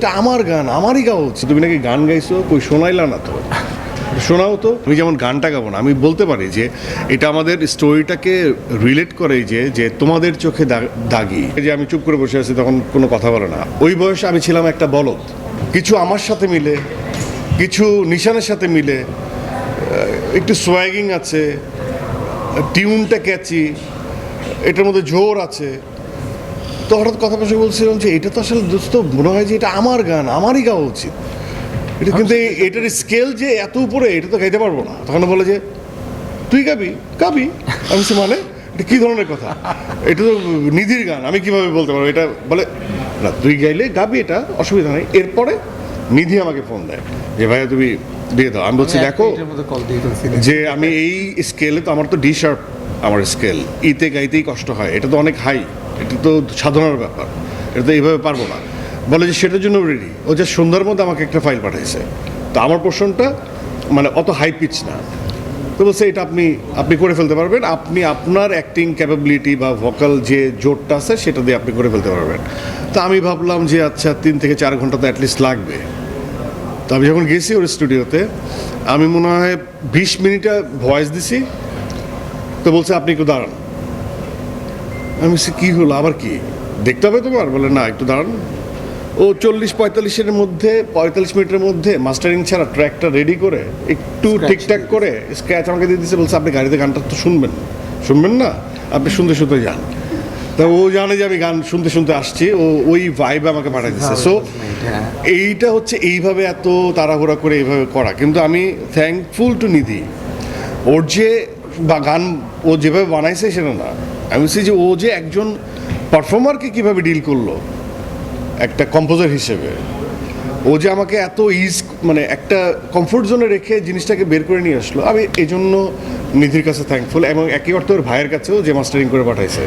এটা আমার গান, আমারই গাওয়া হচ্ছে তুমি নাকি গান গাইছো? কই, শোনাইলা না তো। শোনাও তো। আমি যেমন গানটা গাবো না, আমি বলতে পারি যে এটা আমাদের স্টোরিটাকে রিলেট করে যে যে তোমাদের চোখে দাগি। যে আমি চুপ করে বসে আছি, তখন কোনো কথা বলে না। ওই বয়সে আমি ছিলাম একটা বলদ। কিছু আমার সাথে মিলে, কিছু নিশানের সাথে মিলে একটু সোয়াগিং আছে টিউনটা ক্যাচি এটার মধ্যে জোর আছে। তো হঠাৎ কথা বসে বলছিলাম যে এটা তো আসলে দোস্ত মনে হয় যে এটা আমার গান আমারই গাওয়া উচিত। এটা কিন্তু এটার স্কেল যে এত উপরে এটা তো গাইতে পারব না। তখন বলে যে তুই গাবি? গাবি। আমি বলছি, মানে? এটা কী ধরনের কথা? এটা তো নিধির গান আমি কীভাবে বলতে পারব? এটা বলে না তুই গাইলে গাবি এটা অসুবিধা নেই। এরপরে নিধি আমাকে ফোন দেয় যে ভাইয়া তুমি দিয়ে দাও। আমি বলছি দেখো দিয়ে ফেলছি যে আমি এই স্কেলে তো আমার তো ডি শার্প আমার স্কেল ইতে গাইতেই কষ্ট হয় এটা তো অনেক হাই এটা তো সাধনার ব্যাপার। এটা তো এইভাবে পারব না। বলে যে সেটার জন্য রেডি ও যে সন্ধ্যার মধ্যে আমাকে একটা ফাইল পাঠিয়েছে। তো আমার পোর্শনটা মানে অত হাই পিচ না। তো বলছে, এটা আপনি আপনি করে ফেলতে পারবেন। আপনি আপনার অ্যাক্টিং ক্যাপাবিলিটি বা ভোকাল যে জোরটা আছে, সেটা দিয়ে আপনি করে ফেলতে পারবেন। তো আমি ভাবলাম যে আচ্ছা তিন থেকে চার ঘণ্টা তো অ্যাটলিস্ট লাগবে। তো আমি যখন গেছি ওর স্টুডিওতে আমি মনে হয় বিশ মিনিটে ভয়েস দিছি। তো বলছে, আপনি একটু দাঁড়ান। আমি বলছি কী হলো? আবার কি? দেখতে হবে তোমার। বলে না একটু দাঁড়ান। ও চল্লিশ পঁয়তাল্লিশের মধ্যে পঁয়তাল্লিশ মিনিটের মধ্যে মাস্টারিং ছাড়া ট্র্যাকটা রেডি করে একটু ঠিকঠাক করে স্ক্র্যাচ আমাকে দিয়ে দিচ্ছে বলছে আপনি গাড়িতে গানটা তো শুনবেন। শুনবেন না? আপনি শুনতে শুনতে যান। তা ও জানে যে আমি গান শুনতে শুনতে আসছি ও ওই ভাইবে আমাকে পাঠিয়ে দিচ্ছে সো হ্যাঁ। এইটা হচ্ছে এইভাবে এত তাড়াহুড়া করে এইভাবে করা। কিন্তু আমি থ্যাঙ্কফুল টু নিধি ওর যে বা গান ও যেভাবে বানাইছে সেটা না। আমি বলছি যে ও যে একজন পারফর্মারকে কীভাবে ডিল করল একটা কম্পোজার হিসেবে ও যে আমাকে এত ইজ মানে একটা কমফোর্ট জোনে রেখে জিনিসটাকে বের করে নিয়ে আসলো আমি এই জন্য নিধির কাছে থ্যাঙ্কফুল এবং একই অর্থ ওর ভাইয়ের কাছেও যে মাস্টারিং করে পাঠাইছে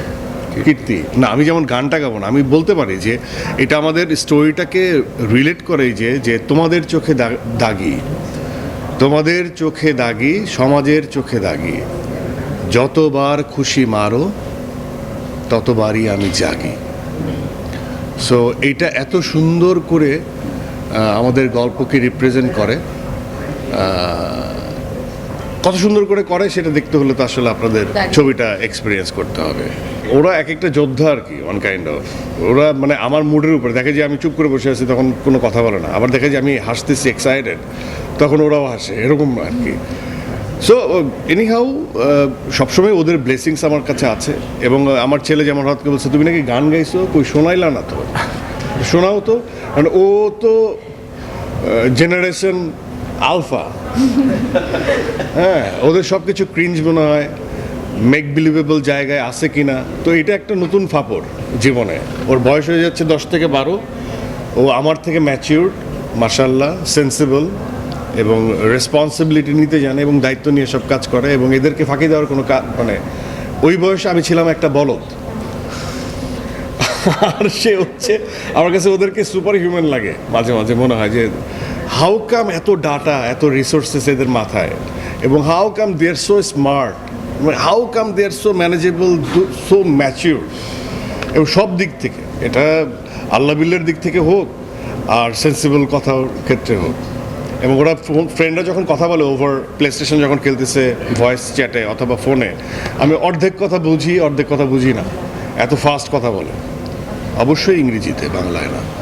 কীর্তি। না আমি যেমন গানটা গাবো না আমি বলতে পারি যে এটা আমাদের স্টোরিটাকে রিলেট করে যে যে তোমাদের চোখে দাগি তোমাদের চোখে দাগি সমাজের চোখে দাগি যতবার খুশি মারো ততবারই আমি জাগি। সো এইটা এত সুন্দর করে আমাদের গল্পকে রিপ্রেজেন্ট করে। কত সুন্দর করে করে সেটা দেখতে হলে তো আসলে আপনাদের ছবিটা এক্সপিরিয়েন্স করতে হবে। ওরা এক একটা যোদ্ধা আর কি ওয়ান কাইন্ড অফ ওরা মানে আমার মুডের উপরে দেখে যে আমি চুপ করে বসে আছি তখন কোনো কথা বলে না। আবার দেখে যে আমি হাসতেছি এক্সাইটেড তখন ওরাও হাসে এরকম আর কি। সো এনি হাউ সবসময় ওদের ব্লেসিংস আমার কাছে আছে এবং আমার ছেলে যেমন হঠাৎ বলছে, তুমি নাকি গান গাইছো? কই, শোনাইলা না তো। শোনাও তো। কারণ ও তো জেনারেশন আলফা হ্যাঁ ওদের সব কিছু ক্রিঞ্জ মনে হয়। মেক বিলিভেবল জায়গায় আছে কি না তো এটা একটা নতুন ফাপড় জীবনে। ওর বয়স হয়ে যাচ্ছে দশ থেকে বারো। ও আমার থেকে ম্যাচিউর্ড মার্শাল্লাহ সেন্সিবল এবং রেসপন্সিবিলিটি নিতে জানে এবং দায়িত্ব নিয়ে সব কাজ করে এবং এদেরকে ফাঁকি দেওয়ার কোনো মানে ওই বয়সে আমি ছিলাম একটা বলদ। আর সে হচ্ছে, আমার কাছে ওদেরকে সুপার হিউম্যান লাগে। মাঝে মাঝে মনে হয় যে হাউ কাম এত ডাটা এত রিসোর্সেস এদের মাথায়? এবং how come they are so smart how come they are so manageable so mature এবং সব দিক থেকে, এটা আল্লাহ বিল্লের দিক থেকে হোক, আর সেন্সিবল কথার ক্ষেত্রে হোক। এবং ওরা ফ্রেন্ডরা যখন কথা বলে ওভার প্লে স্টেশন যখন খেলতেছে ভয়েস চ্যাটে অথবা ফোনে আমি অর্ধেক কথা বুঝি, অর্ধেক কথা বুঝি না। এত ফাস্ট কথা বলে। অবশ্যই ইংরেজিতে, বাংলায় না।